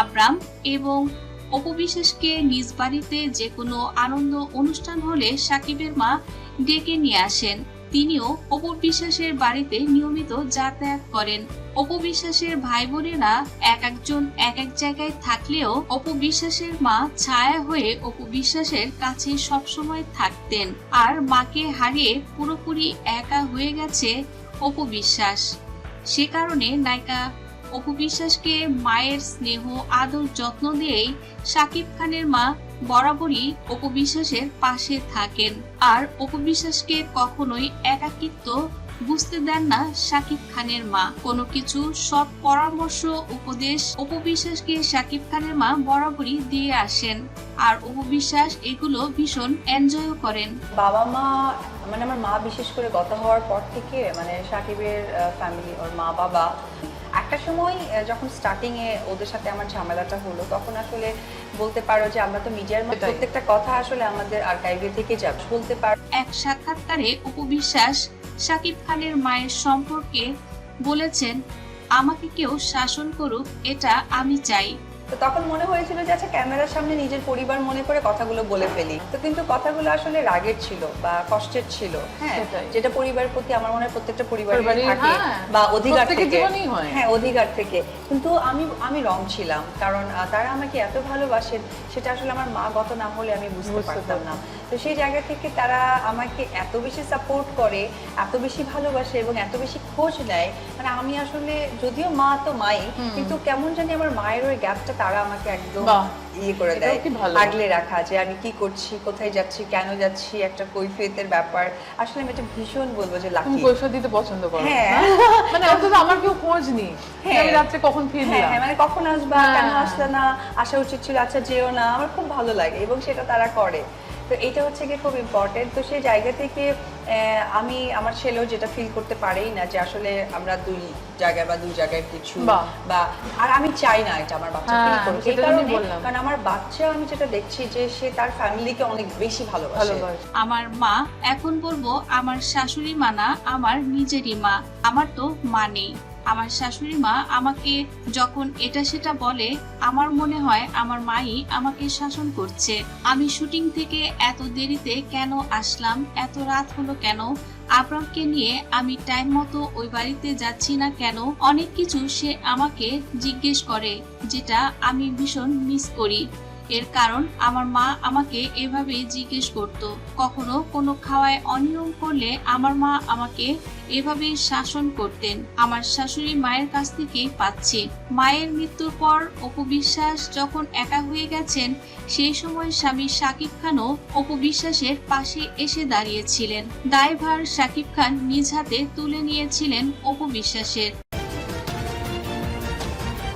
Abram এবং অপবিশ্বাসকে নিজ বাড়িতে যে কোনো আনন্দ অনুষ্ঠান হলে সাকিবের মা ডেকে নিয়ে আসেন। তিনিও অপবিশ্বাসের বাড়িতে নিয়মিত যাতায়াত করেন। অপবিশ্বাসের ভাই বোনেরা এক একজন এক এক জায়গায় থাকলেও অপবিশ্বাসের মা ছায়া হয়ে অপবিশ্বাসের কাছে সবসময় থাকতেন। আর মাকে হারিয়ে পুরোপুরি একা হয়ে গেছে অপবিশ্বাস। সে কারণে নায়িকা অপবিশ্বাসকে মায়ের স্নেহ, আদর, যত্ন দিয়েই সাকিব খানের মা বরাবরই অপবিশ্বাসের পাশে থাকেন। আর অপবিশ্বাসকে কখনোই একাকিত্ব বুঝতে দেন না সাকিব খানের মা। কোনো কিছু সব পরামর্শ, উপদেশ অপবিশ্বাসকে সাকিব খানের মা বরাবরই দিয়ে আসেন। আর অপবিশ্বাস এগুলো ভীষণ এনজয়ও করেন। বাবা মা মানে আমার মা বিশেষ করে গত হওয়ার পর থেকে মানে সাকিবের ফ্যামিলি ওর মা বাবা একটা সময় যখন স্টার্টিংয়ে এ ওদের সাথে আমার ঝামেলাটা হলো তখন আসলে বলতে পারো যে আমরা তো মিডিয়ার মধ্যে প্রত্যেকটা কথা আসলে আমাদের আর্কাইভে থেকে যাবে। বলতে পারো এক সাক্ষাৎকারে উপবিশ্বাস শাকিব খানের মায়ের সম্পর্কে বলেছেন আমাকে কেউ শাসন করুক এটা আমি চাই। তো তখন মনে হয়েছিল যে আচ্ছা ক্যামেরার সামনে নিজের পরিবার মনে করে কথাগুলো বলে ফেলি। তো কিন্তু কথাগুলো আসলে রাগের ছিল বা কষ্টের ছিল হ্যাঁ? যেটা পরিবারের প্রতি আমার মনে হয় প্রত্যেকটা পরিবারের, থাকে হ্যাঁ। বা অধিকার থেকে। হ্যাঁ। অধিকার থেকে। কিন্তু আমি আমি রং ছিলাম কারণ তারা আমাকে এত ভালোবাসেন সেটা আসলে আমার মা গত না হলে আমি বুঝতে পারতাম না। তো সেই জায়গা থেকে তারা আমাকে এত বেশি সাপোর্ট করে এত বেশি ভালোবাসে এবং এত বেশি খোঁজ নেয়। মানে আমি আসলে যদিও মা তো মাই কিন্তু কেমন জানি আমার মায়ের ওই গ্যাপটা তারা আমাকে একদম ইয়ে করে দেয় আগলে রাখা যে আমি কি করছি কোথায় যাচ্ছি কেন যাচ্ছি একটা কৈফিয়তের ব্যাপার। আসলে আমি এটা ভীষণ বলব যে লাকি কৈশোর দিতে পছন্দ করো। হ্যাঁ। মানে অন্তত আমার কেউ খোঁজ নেই হ্যাঁ। আমি রাত্রে কখন হ্যাঁ ফিরলাম। হ্যাঁ মানে কখন আসবা হ্যাঁ। কেন আসলে না আসা উচিত ছিল আচ্ছা যেও না আমার খুব ভালো লাগে এবং সেটা তারা করে। তো এটা হচ্ছে গিয়ে খুব ইম্পর্টেন্ট তো সেই জায়গা থেকে আহ, আমি আমার ছেলেও যেটা ফিল করতে পারেই না যে আসলে আমরা দুই জায়গায় বা দুই জায়গায় কিছু বা আর আমি চাই না এটা আমার বাচ্চা ফিল হ্যাঁ, করুক। এই আমি কারণে বললাম। কারণ আমার বাচ্চা আমি যেটা দেখছি যে সে তার ফ্যামিলিকে অনেক বেশি ভালোবাসে। আমার মা এখন বলব আমার শাশুড়ি মানা আমার নিজেরই মা। আমার তো মা নেই। আমার শাশুড়ি মা আমাকে যখন এটা সেটা বলে, আমার মনে হয় আমার মাই আমাকে শাসন করছে। আমি শুটিং থেকে এত দেরিতে কেন আসলাম, এত রাত হলো কেন আবরামকে নিয়ে আমি টাইম মতো ওই বাড়িতে যাচ্ছি না কেন, অনেক কিছু সে আমাকে জিজ্ঞেস করে, যেটা আমি ভীষণ মিস করি। এর কারণ আমার মা আমাকে এভাবেই জিজ্ঞেস করত। কখনো কোনো খাওয়ায় অনিয়ম করলে আমার মা আমাকে এভাবেই শাসন করতেন। আমার শাশুড়ি মায়ের কাছ থেকেই পাচ্ছি। মায়ের মৃত্যুর পর অপবিশ্বাস যখন একা হয়ে গেছেন, সেই সময় স্বামী সাকিব খানও অপবিশ্বাসের পাশে এসে দাঁড়িয়েছিলেন। দায়ভার সাকিব খান নিজ হাতে তুলে নিয়েছিলেন অপবিশ্বাসের